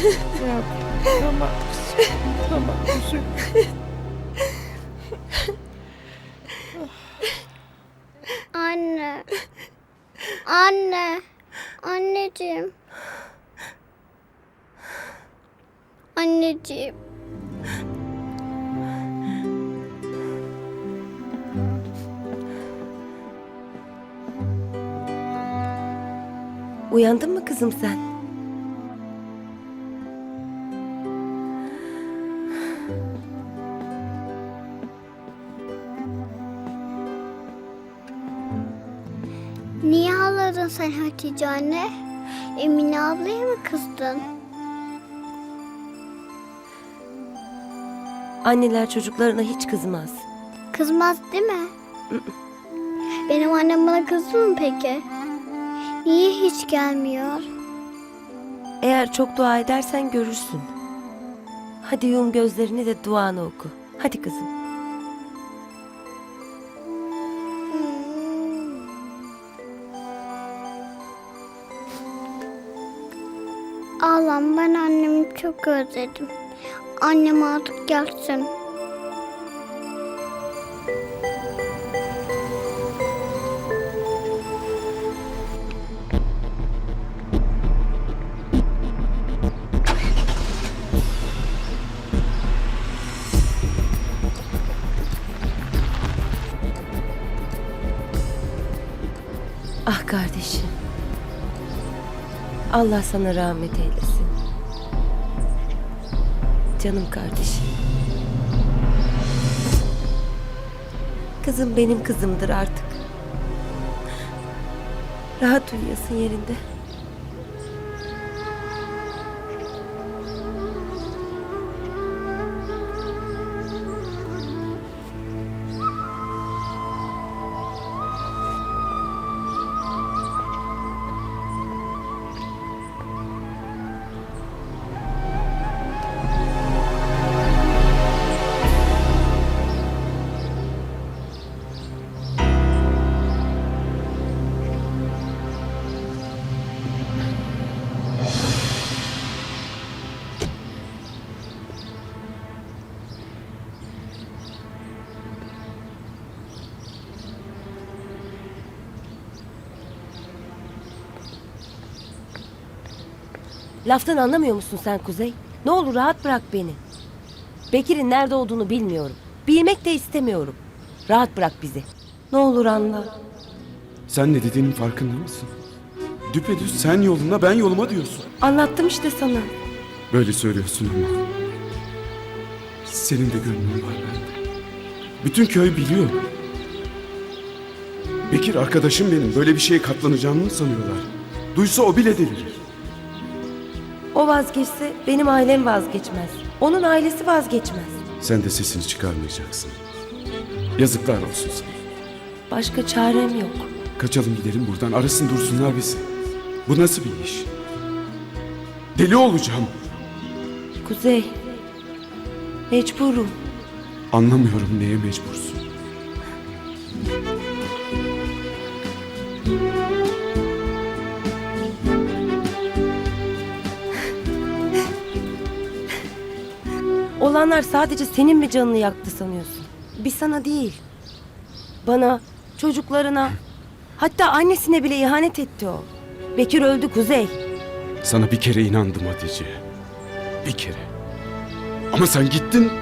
Yavrum, tamam kızım. Tamam üzülme. Anne. Anne. Anneciğim. Anneciğim. Uyandın mı kızım sen? Niye ağladın sen Hatice anne? Emine ablaya mı kızdın? Anneler çocuklarına hiç kızmaz. Kızmaz değil mi? Benim annem bana kızdı mı peki? Niye hiç gelmiyor? Eğer çok dua edersen görürsün. Hadi yum gözlerini de duanı oku. Hadi kızım. Ağlam ben annemi çok özledim. Annem artık gelsin. Ah kardeşim. Allah sana rahmet eylesin. Canım kardeşim. Kızım benim kızımdır artık. Rahat uyuyasın yerinde. Laftan anlamıyor musun sen Kuzey? Ne olur rahat bırak beni. Bekir'in nerede olduğunu bilmiyorum. Bilmek de istemiyorum. Rahat bırak bizi. Ne olur anla. Sen ne dediğinin farkında mısın? Düpedüz sen yoluna ben yoluma diyorsun. Anlattım işte sana. Böyle söylüyorsun ama. Senin de gönlün var bende. Bütün köy biliyor. Bekir arkadaşım benim. Böyle bir şeye katlanacağımı mı sanıyorlar? Duysa o bile delirir. O vazgeçse benim ailem vazgeçmez. Onun ailesi vazgeçmez. Sen de sesini çıkarmayacaksın. Yazıklar olsun sana. Başka çarem yok. Kaçalım gidelim buradan. Arasın dursunlar bizi. Bu nasıl bir iş? Deli olacağım. Kuzey. Mecburum. Anlamıyorum neye mecbursun. Olanlar sadece senin mi canını yaktı sanıyorsun? Bir sana değil. Bana, çocuklarına, hatta annesine bile ihanet etti o. Bekir öldü Kuzey. Sana bir kere inandım Hatice. Bir kere. Ama sen gittin.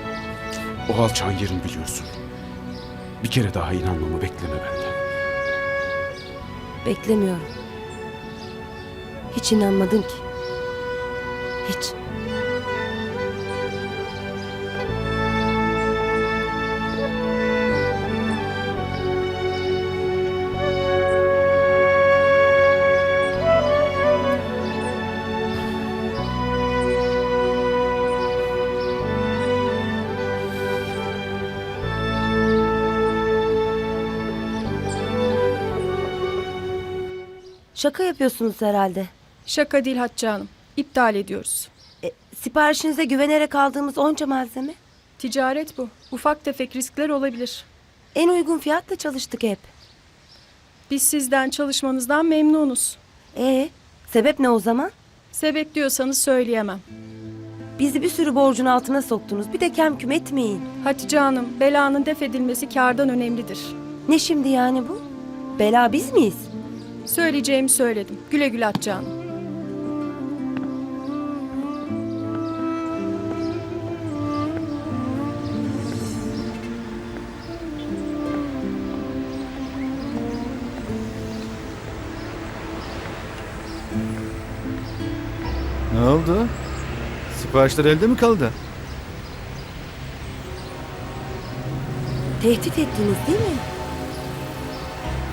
O alçağın yerini biliyorsun. Bir kere daha inanmamı bekleme benden. Beklemiyorum. Hiç inanmadın ki. Hiç. Şaka yapıyorsunuz herhalde. Şaka değil Hatice Hanım. İptal ediyoruz. E, siparişinize güvenerek aldığımız onca malzeme. Ticaret bu. Ufak tefek riskler olabilir. En uygun fiyatla çalıştık hep. Biz sizden çalışmanızdan memnunuz. E sebep ne o zaman? Sebep diyorsanız söyleyemem. Bizi bir sürü borcun altına soktunuz. Bir de kem küm etmeyin. Hatice Hanım, belanın def edilmesi kârdan önemlidir. Ne şimdi yani bu? Bela biz miyiz? Söyleyeceğimi söyledim. Güle güle Hanım. Ne oldu? Siparişler elde mi kaldı? Tehdit ettiniz değil mi?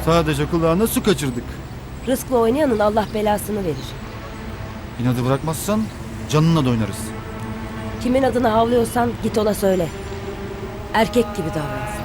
Sadece kulağına su kaçırdık. Rızkla oynayanın Allah belasını verir. İnadı bırakmazsan canınla da oynarız. Kimin adına havlıyorsan git ona söyle. Erkek gibi davransın.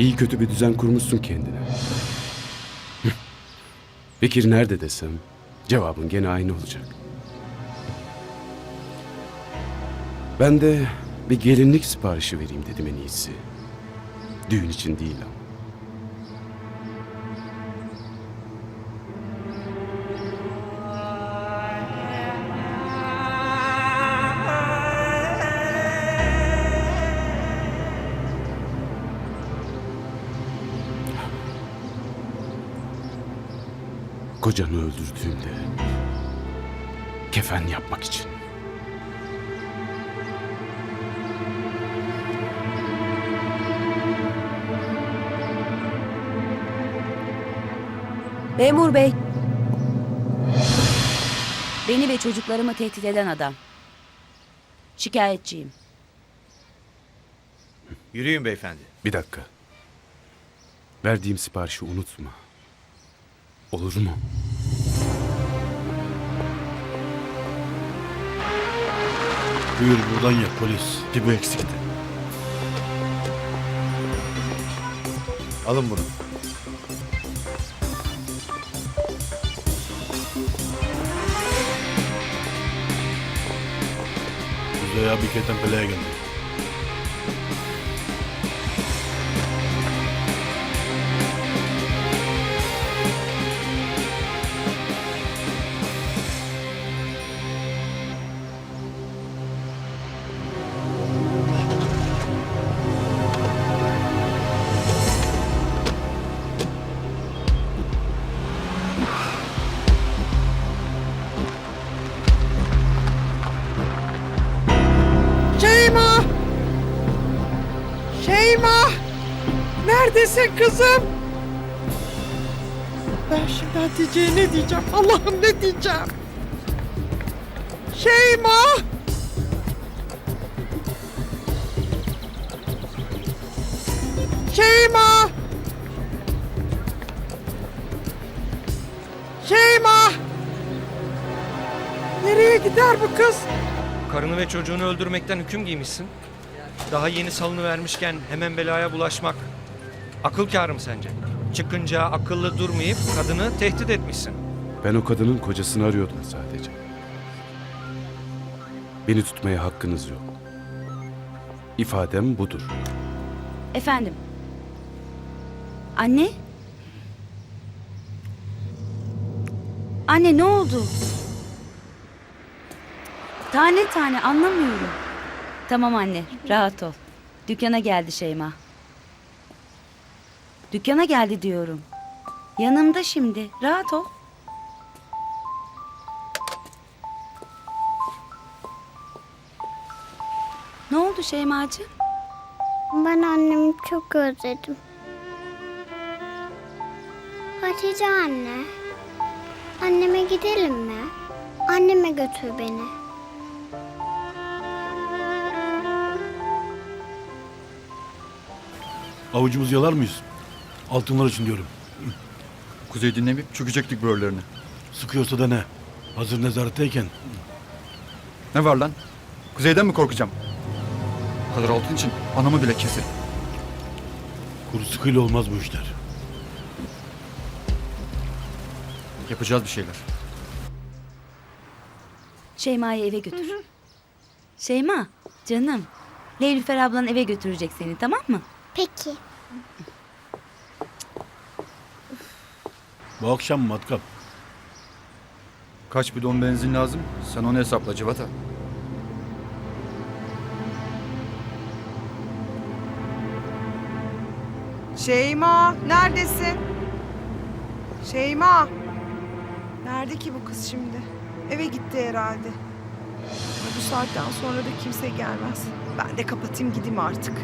İyi kötü bir düzen kurmuşsun kendine. Bekir nerede desem cevabın gene aynı olacak. Ben de bir gelinlik siparişi vereyim dedim en iyisi. Düğün için değil ama. Kocanı öldürdüğümde kefen yapmak için. Memur bey, Beni ve çocuklarımı tehdit eden adam. Şikayetçiyim. Yürüyün beyefendi. Bir dakika. Verdiğim siparişi unutma. Olur mu? Buyur buradan ya polis. Bir bu eksikti. Alın bunu. Kuzey abi Ketenpele'ye geldi. Şeyma! Neredesin kızım? Ben şimdi Hatice'ye ne diyeceğim? Allah'ım ne diyeceğim? Şeyma! Şeyma! Şeyma! Nereye gider bu kız? Karını ve çocuğunu öldürmekten hüküm giymişsin. Daha yeni salını vermişken hemen belaya bulaşmak. Akıl kârı mı sence? Çıkınca akıllı durmayıp kadını tehdit etmişsin. Ben o kadının kocasını arıyordum sadece. Beni tutmaya hakkınız yok. İfadem budur. Efendim. Anne? Anne ne oldu? Tane tane anlamıyorum. Tamam anne, rahat ol. Dükkana geldi Şeyma. Dükkana geldi diyorum. Yanımda şimdi. Rahat ol. Ne oldu Şeymacığım? Ben annemi çok özledim. Hatice anne. Anneme gidelim mi? Anneme götür beni. Avucumuzu yalar mıyız? Altınlar için diyorum. Kuzey dinlemeyip çökecektik böğürlerini. Sıkıyorsa da ne? Hazır nezaretteyken. Ne var lan? Kuzeyden mi korkacağım? Bu kadar altın için anamı bile keserim. Kuru sıkıyla olmaz bu işler. Yapacağız bir şeyler. Şeyma'yı eve götür. Şeyma canım. Leylüfer ablan eve götürecek seni tamam mı? Peki. Bu akşam matkap. Kaç bidon benzin lazım? Sen onu hesapla Civata. Şeyma neredesin? Şeyma. Nerede ki bu kız şimdi? Eve gitti herhalde. Bu saatten sonra da kimse gelmez. Ben de kapatayım gideyim artık.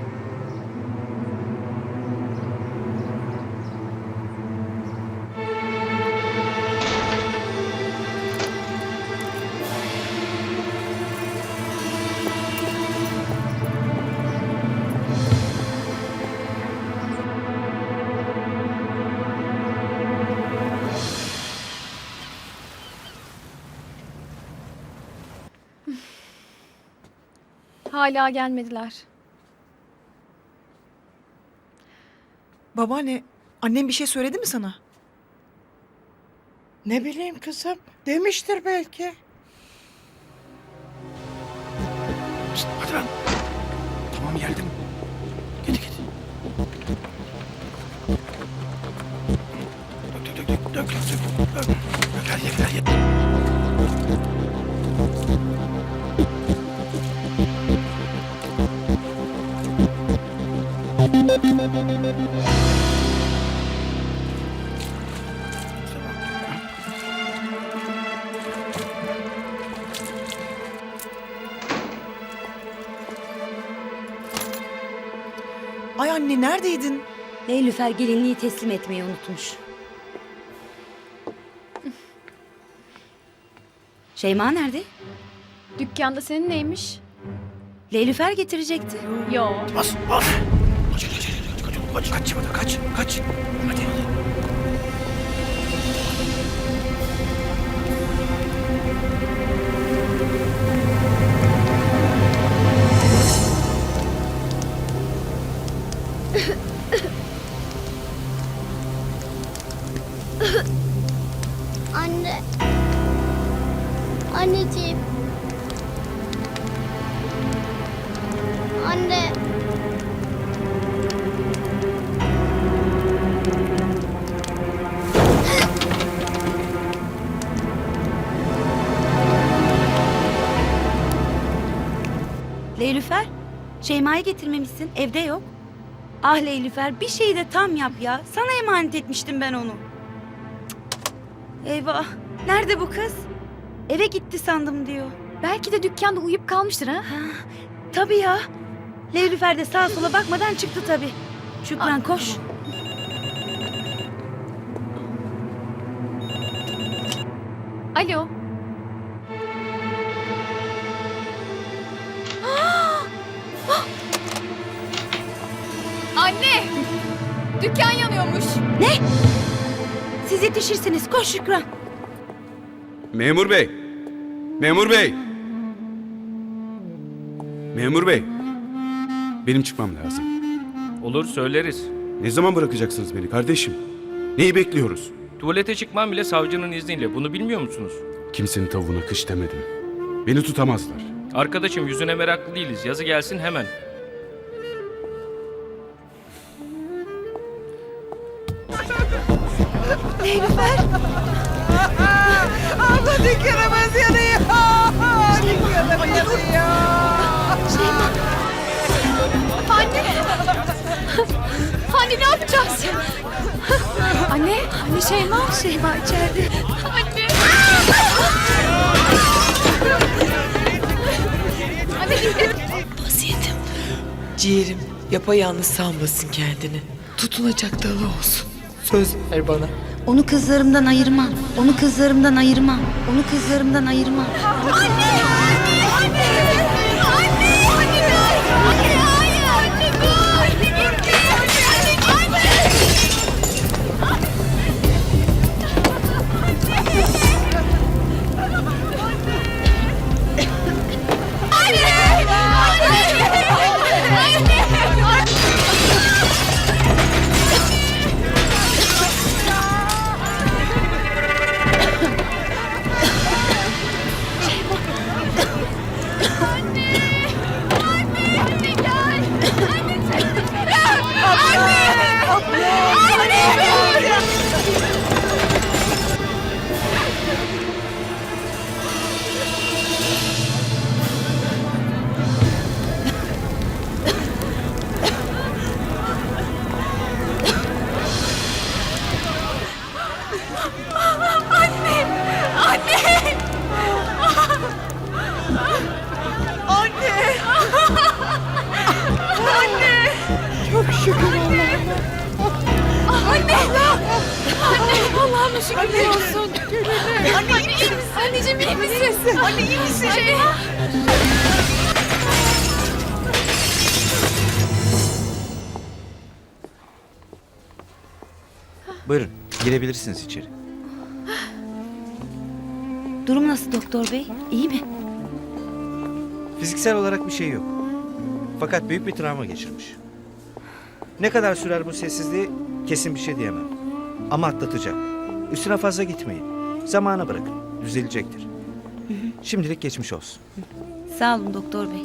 Hala gelmediler. Babaanne, annem bir şey söyledi mi sana? Ne bileyim kızım. Demiştir belki. Hadi lan. Tamam geldim. Gidi gidi. Dök dök dök dök dök dök. Dök. Dök her yere her yere. Ay anne neredeydin? Leylüfer gelinliği teslim etmeyi unutmuş. Şeyma nerede? Dükkanda senin neymiş? Leylüfer getirecekti. Yo. Bas bas. Kaç kaç kaç kaç kaç. Kaç. Hadi. Leylüfer, Şeyma'yı getirmemişsin. Evde yok. Ah Leylüfer bir şeyi de tam yap ya. Sana emanet etmiştim ben onu. Eyvah. Nerede bu kız? Eve gitti sandım diyor. Belki de dükkanda uyuyup kalmıştır ha. Ha, tabii ya. Leylüfer de sağa sola bakmadan çıktı tabii. Şükran koş. Alo. Anne! Dükkan yanıyormuş. Ne? Siz yetişirsiniz. Koş Şükran. Memur bey! Memur bey! Memur bey! Benim çıkmam lazım. Olur söyleriz. Ne zaman bırakacaksınız beni kardeşim? Neyi bekliyoruz? Tuvalete çıkmam bile savcının izniyle. Bunu bilmiyor musunuz? Kimsenin tavuğuna kış demedim. Beni tutamazlar. Arkadaşım yüzüne meraklı değiliz. Yazı gelsin hemen. Anne, anne Şeyma. Şeyma içeride. Anne. Anne Vasiyetim. Ciğerim yapayalnız sanmasın kendini. Tutunacak dalı olsun. Söz ver bana. Onu kızlarımdan ayırmam. Onu kızlarımdan ayırmam. Onu kızlarımdan ayırmam. Çok Buyurun girebilirsiniz içeri. Durum nasıl doktor bey? İyi mi? Fiziksel olarak bir şey yok. Fakat büyük bir travma geçirmiş. Ne kadar sürer bu sessizliği kesin bir şey diyemem. Ama atlatacak. Üstüne fazla gitmeyin. Zamana bırakın. Düzelecektir. Şimdilik geçmiş olsun. Sağ olun doktor bey.